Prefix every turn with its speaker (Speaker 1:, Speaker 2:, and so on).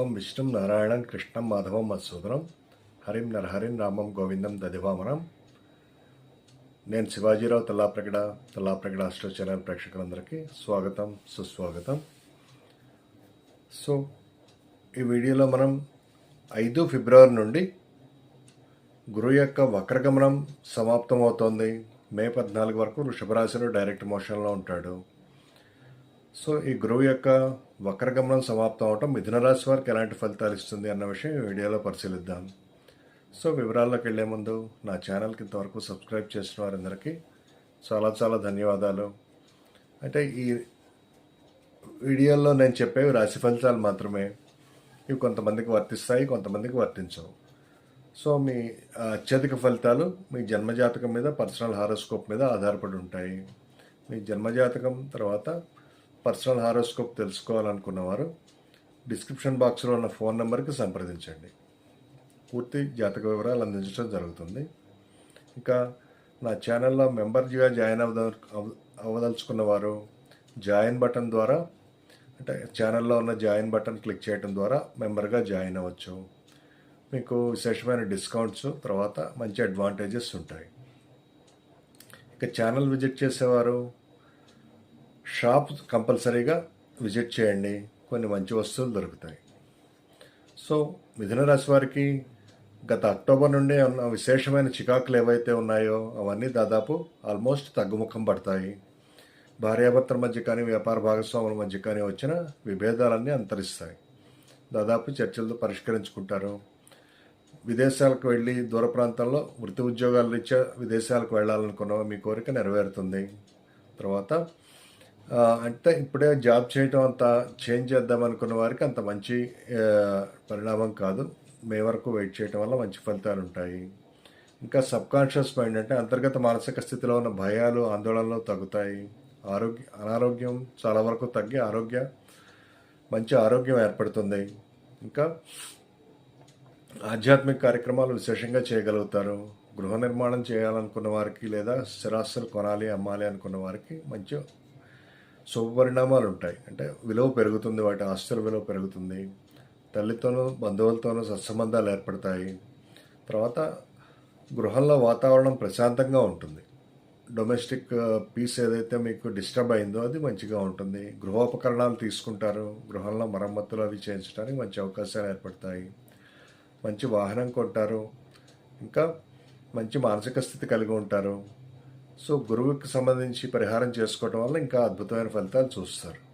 Speaker 1: ఓం విష్ణుం నారాయణం కృష్ణం మాధవం మధుసూదనం హరిం నరహరిం రామం గోవిందం దదివామనం. నేను శివాజీరావు తల్లాప్రగడ తల్లాప్రగడ అష్టో ఛానల్ ప్రేక్షకులందరికీ స్వాగతం సుస్వాగతం. సో ఈ వీడియోలో మనం ఐదు ఫిబ్రవరి నుండి గురువు యొక్క వక్రగమనం సమాప్తమవుతోంది. మే పద్నాలుగు వరకు వృషభరాశిలో డైరెక్ట్ మోషన్లో ఉంటాడు. సో ఈ గురువు యొక్క వక్రగమనం సమాప్తం అవటం మిథున రాశి వారికి ఎలాంటి ఫలితాలు ఇస్తుంది అన్న విషయం ఈ వీడియోలో పరిశీలిద్దాం. సో వివరాల్లోకి వెళ్ళే ముందు నా ఛానల్కి ఇంతవరకు సబ్స్క్రైబ్ చేసిన వారందరికీ చాలా చాలా ధన్యవాదాలు. అంటే ఈ వీడియోలో నేను చెప్పేవి రాశి ఫలితాలు మాత్రమే. ఇవి కొంతమందికి వర్తిస్తాయి కొంతమందికి వర్తించవు. సో మీ అత్యధిక ఫలితాలు మీ జన్మజాతకం మీద పర్సనల్ హారోస్కోప్ మీద ఆధారపడి ఉంటాయి. మీ జన్మజాతకం తర్వాత పర్సనల్ హారోస్కోప్ తెలుసుకోవాలనుకున్నవారు డిస్క్రిప్షన్ బాక్స్లో ఉన్న ఫోన్ నెంబర్కి సంప్రదించండి. పూర్తి జాతక వివరాలు అందించడం జరుగుతుంది. ఇంకా నా ఛానల్లో మెంబర్గా జాయిన్ అవ్వద అవ్వదలుచుకున్న వారు జాయిన్ బటన్ ద్వారా అంటే ఛానల్లో ఉన్న జాయిన్ బటన్ క్లిక్ చేయడం ద్వారా మెంబర్గా జాయిన్ అవ్వచ్చు. మీకు విశేషమైన డిస్కౌంట్స్ తర్వాత మంచి అడ్వాంటేజెస్ ఉంటాయి. ఇక ఛానల్ విజిట్ చేసేవారు షాప్ కంపల్సరీగా విజిట్ చేయండి. కొన్ని మంచి వస్తువులు దొరుకుతాయి. సో మిథున రాశి వారికి గత అక్టోబర్ నుండి ఉన్న విశేషమైన చికాకులు ఏవైతే ఉన్నాయో అవన్నీ దాదాపు ఆల్మోస్ట్ తగ్గుముఖం పడతాయి. భార్యాభర్తల మధ్య కానీ వ్యాపార భాగస్వాముల మధ్య కానీ వచ్చిన విభేదాలన్నీ అంతరిస్తాయి. దాదాపు చర్చలతో పరిష్కరించుకుంటారు. విదేశాలకు వెళ్ళి దూర ప్రాంతాల్లో వృత్తి ఉద్యోగాల రీత్యా విదేశాలకు వెళ్ళాలనుకున్న మీ కోరిక నెరవేరుతుంది. తర్వాత అంటే ఇప్పుడే జాబ్ చేయటం అంత చేంజ్ చేద్దాం అనుకున్న వారికి అంత మంచి పరిణామం కాదు. మే వరకు వెయిట్ చేయటం వల్ల మంచి ఫలితాలు ఉంటాయి. ఇంకా సబ్ కాన్షియస్ మైండ్ అంటే అంతర్గత మానసిక స్థితిలో ఉన్న భయాలు ఆందోళనలు తగ్గుతాయి. ఆరోగ్య అనారోగ్యం చాలా వరకు తగ్గి ఆరోగ్య మంచి ఆరోగ్యం ఏర్పడుతుంది. ఇంకా ఆధ్యాత్మిక కార్యక్రమాలు విశేషంగా చేయగలుగుతారు. గృహ నిర్మాణం చేయాలనుకున్న వారికి లేదా స్థిరాస్తులు కొనాలి అమ్మాలి అనుకున్న వారికి మంచి శుభ పరిణామాలు ఉంటాయి అంటే విలువ పెరుగుతుంది వాటి ఆస్తుల విలువ పెరుగుతుంది. తల్లితోనూ బంధువులతోనూ సత్సంబంధాలు ఏర్పడతాయి. తర్వాత గృహంలో వాతావరణం ప్రశాంతంగా ఉంటుంది. డొమెస్టిక్ పీస్ ఏదైతే మీకు డిస్టర్బ్ అయిందో అది మంచిగా ఉంటుంది. గృహోపకరణాలు తీసుకుంటారు. గృహంలో మరమ్మతులు అవి చేయించడానికి మంచి అవకాశాలు ఏర్పడతాయి. మంచి వాహనం కొంటారు. ఇంకా మంచి మానసిక స్థితి కలిగి ఉంటారు. సో గురువుకి సంబంధించి పరిహారం చేసుకోవటం వల్ల ఇంకా అద్భుతమైన ఫలితాలు చూస్తారు.